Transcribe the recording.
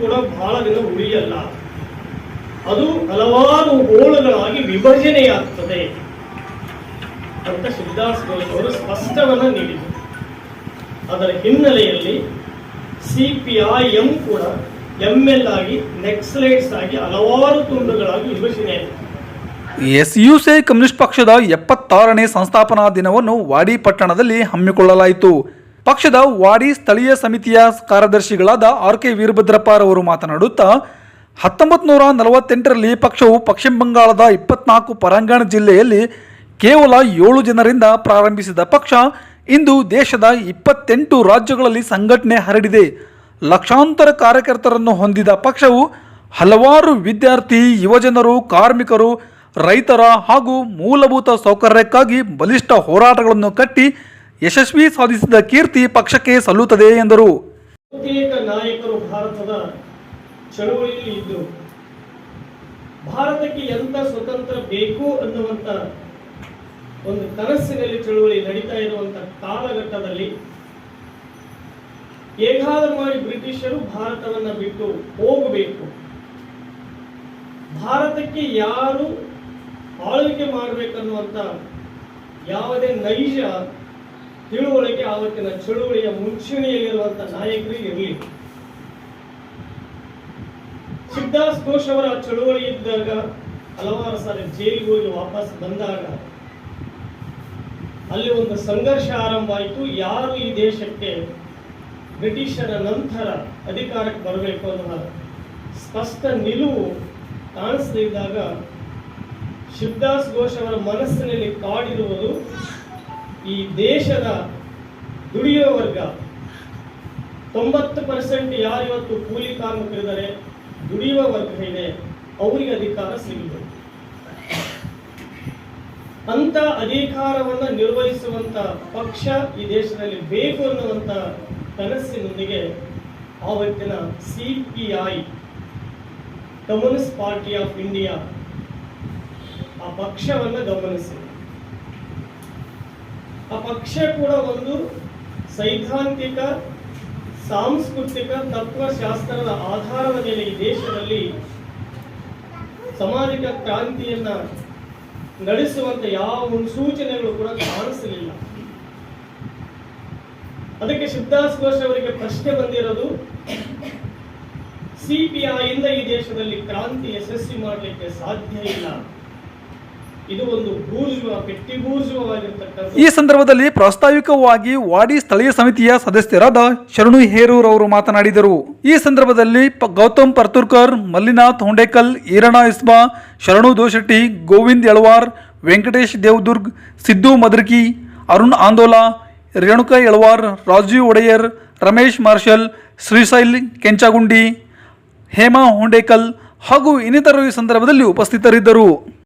ಕೂಡ ಬಹಳ ದಿನ ಉಳಿಯಲ್ಲ ಅದು ಹಲವಾರು ಹೋಳುಗಳಾಗಿ ವಿಭಜನೆಯಾಗ್ತದೆ ಅಂತ ಶಿವದಾಸ್ ಅವರು ಸ್ಪಷ್ಟವನ್ನ ನೀಡಿದರು. ಅದರ ಹಿನ್ನೆಲೆಯಲ್ಲಿ ಸಿಪಿಐಎಂ ಕೂಡ ಎಂಎಲ್ ಆಗಿ, ನೆಕ್ಸಲೈಟ್ಸ್ ಆಗಿ ಹಲವಾರು ತುಂಡುಗಳಾಗಿ ಯು ಸಿ ಕಮ್ಯುನಿಸ್ಟ್ ಪಕ್ಷದ ಎಪ್ಪತ್ತಾರನೇ ಸಂಸ್ಥಾಪನಾ ದಿನವನ್ನು ವಾಡಿ ಪಟ್ಟಣದಲ್ಲಿ ಹಮ್ಮಿಕೊಳ್ಳಲಾಯಿತು. ಪಕ್ಷದ ವಾಡಿ ಸ್ಥಳೀಯ ಸಮಿತಿಯ ಕಾರ್ಯದರ್ಶಿಗಳಾದ ಆರ್ ಕೆ ವೀರಭದ್ರಪ್ಪ ಅವರು ಮಾತನಾಡುತ್ತಾ ಹತ್ತೊಂಬತ್ತು ನೂರ ನಲವತ್ತೆಂಟರಲ್ಲಿ ಪಕ್ಷವು ಪಶ್ಚಿಮ ಬಂಗಾಳದ ಇಪ್ಪತ್ನಾಲ್ಕು ಪರಂಗಣ ಜಿಲ್ಲೆಯಲ್ಲಿ ಕೇವಲ ಏಳು ಜನರಿಂದ ಪ್ರಾರಂಭಿಸಿದ ಪಕ್ಷ, ಇಂದು ದೇಶದ ಇಪ್ಪತ್ತೆಂಟು ರಾಜ್ಯಗಳಲ್ಲಿ ಸಂಘಟನೆ ಹರಡಿದೆ. ಲಕ್ಷಾಂತರ ಕಾರ್ಯಕರ್ತರನ್ನು ಹೊಂದಿದ ಪಕ್ಷವು ಹಲವಾರು ವಿದ್ಯಾರ್ಥಿ, ಯುವಜನರು, ಕಾರ್ಮಿಕರು, ರೈತರ ಹಾಗೂ ಮೂಲಭೂತ ಸೌಕರ್ಯಕ್ಕಾಗಿ ಬಲಿಷ್ಠ ಹೋರಾಟಗಳನ್ನು ಕಟ್ಟಿ ಯಶಸ್ವಿ ಸಾಧಿಸಿದ ಕೀರ್ತಿ ಪಕ್ಷಕ್ಕೆ ಸಲ್ಲುತ್ತದೆ ಎಂದರು. ಬಹುತೇಕ ನಾಯಕರು ಭಾರತದ ಚಳುವಳಿಯಲ್ಲಿ ಇದ್ದರು. ಭಾರತಕ್ಕೆ ಎಂತ ಸ್ವತಂತ್ರ ಬೇಕು ಅನ್ನುವಂತ ಒಂದು ಕನಸಿನಲ್ಲಿ ಚಳುವಳಿ ನಡೀತಾ ಇರುವಂತ ಕಾಲಘಟ್ಟದಲ್ಲಿ ಮಾಡಿ ಬ್ರಿಟಿಷರು ಭಾರತವನ್ನ ಬಿಟ್ಟು ಹೋಗಬೇಕು. ಭಾರತಕ್ಕೆ ಯಾರು ಆಳ್ವಿಕೆ ಮಾಡಬೇಕನ್ನುವಂತ ಯಾವುದೇ ನೈಜ ತಿಳುವಳಿಕೆ ಆವತ್ತಿನ ಚಳುವಳಿಯ ಮುಂಚೂಣಿಯಲ್ಲಿರುವಂತಹ ನಾಯಕರಿಗೆ ಇರಲಿ. ಶಿವದಾಸ್ ಘೋಷ್ ಅವರ ಚಳುವಳಿ ಇದ್ದಾಗ ಹಲವಾರು ಸಾರಿ ಜೈಲಿಗೆ ಹೋಗಿ ವಾಪಸ್ ಬಂದಾಗ ಅಲ್ಲಿ ಒಂದು ಸಂಘರ್ಷ ಆರಂಭ ಆಯಿತು. ಯಾರು ಈ ದೇಶಕ್ಕೆ ಬ್ರಿಟಿಷರ ನಂತರ ಅಧಿಕಾರಕ್ಕೆ ಬರಬೇಕು ಅನ್ನುವ ಸ್ಪಷ್ಟ ನಿಲುವು ಕಾಣಿಸದಿದ್ದಾಗ ಶಿವದಾಸ್ ಘೋಷ್ ಅವರ ಮನಸ್ಸಿನಲ್ಲಿ ಕಾಡಿರುವುದು ಈ ದೇಶದ ದುಡಿಯುವ ವರ್ಗ ತೊಂಬತ್ತು ಪರ್ಸೆಂಟ್ ಯಾರಿವತ್ತು ಕೂಲಿ ಕಾರ್ಮಿಕರಿದ್ದಾರೆ, ದುಡಿಯುವ ವರ್ಗ ಇದೆ, ಅವರಿಗೆ ಅಧಿಕಾರ ಸಿಗಬೇಕು. ಅಂತ ಅಧಿಕಾರವನ್ನು ನಿರ್ವಹಿಸುವಂತ ಪಕ್ಷ ಈ ದೇಶದಲ್ಲಿ ಬೇಕು ಅನ್ನುವಂತ ಕನಸಿನೊಂದಿಗೆ ಆವತ್ತಿನ CPI Communist Party of India, ಆ ಪಕ್ಷವನ್ನ ಗಮನಿಸಿ. ಆ ಪಕ್ಷ ಕೂಡ ಒಂದು ಸೈದ್ಧಾಂತಿಕ, ಸಾಂಸ್ಕೃತಿಕ, ತತ್ವಶಾಸ್ತ್ರದ ಆಧಾರದ ಮೇಲೆ ಈ ದೇಶದಲ್ಲಿ ಸಾಮಾಜಿಕ ಕ್ರಾಂತಿಯನ್ನ ನಡೆಸುವಂತ ಯಾವ ಮುನ್ಸೂಚನೆಗಳು ಕೂಡ ಕಾಣಿಸಲಿಲ್ಲ. ಅದಕ್ಕೆ ಶಿವದಾಸ್ ಘೋಷ್ ಅವರಿಗೆ ಪ್ರಶ್ನೆ ಬಂದಿರೋದು, ಸಿಪಿಐ ಇಂದ ಈ ದೇಶದಲ್ಲಿ ಕ್ರಾಂತಿ ಯಶಸ್ವಿ ಮಾಡಲಿಕ್ಕೆ ಸಾಧ್ಯ ಇಲ್ಲ ಇದು ಒಂದು ಬೂರ್ಜುವ ಪೆಟ್ಟಿ ಬೂರ್ಜುವವಾಗಿರ್ತಕ್ಕಂಥ ಈ ಸಂದರ್ಭದಲ್ಲಿ ಪ್ರಾಸ್ತಾವಿಕವಾಗಿ ವಾಡಿ ಸ್ಥಳೀಯ ಸಮಿತಿಯ ಸದಸ್ಯರಾದ ಶರಣು ಹೇರೂರ್ ಅವರು ಮಾತನಾಡಿದರು. ಈ ಸಂದರ್ಭದಲ್ಲಿ ಗೌತಮ್ ಪರ್ತುರ್ಕರ್, ಮಲ್ಲಿನಾಥ್ ಹೊಂಡೇಕಲ್ ಈರಣಾ ಇಸ್ಬಾ, ಶರಣು ದೋಶೆಟ್ಟಿ, ಗೋವಿಂದ್ ಯಳವಾರ್ ವೆಂಕಟೇಶ್ ದೇವದುರ್ಗ್, ಸಿದ್ದು ಮದ್ರಕಿ, ಅರುಣ್ ಆಂದೋಲಾ, ರೇಣುಕಾ ಎಳವಾರ್, ರಾಜೀವ್ ಒಡೆಯರ್, ರಮೇಶ್ ಮಾರ್ಷಲ್, ಶ್ರೀಶೈಲ್ ಕೆಂಚಾಗುಂಡಿ, ಹೇಮಾ ಹೊಂಡೇಕಲ್ ಹಾಗೂ ಇನ್ನಿತರರು ಈ ಸಂದರ್ಭದಲ್ಲಿ ಉಪಸ್ಥಿತರಿದ್ದರು.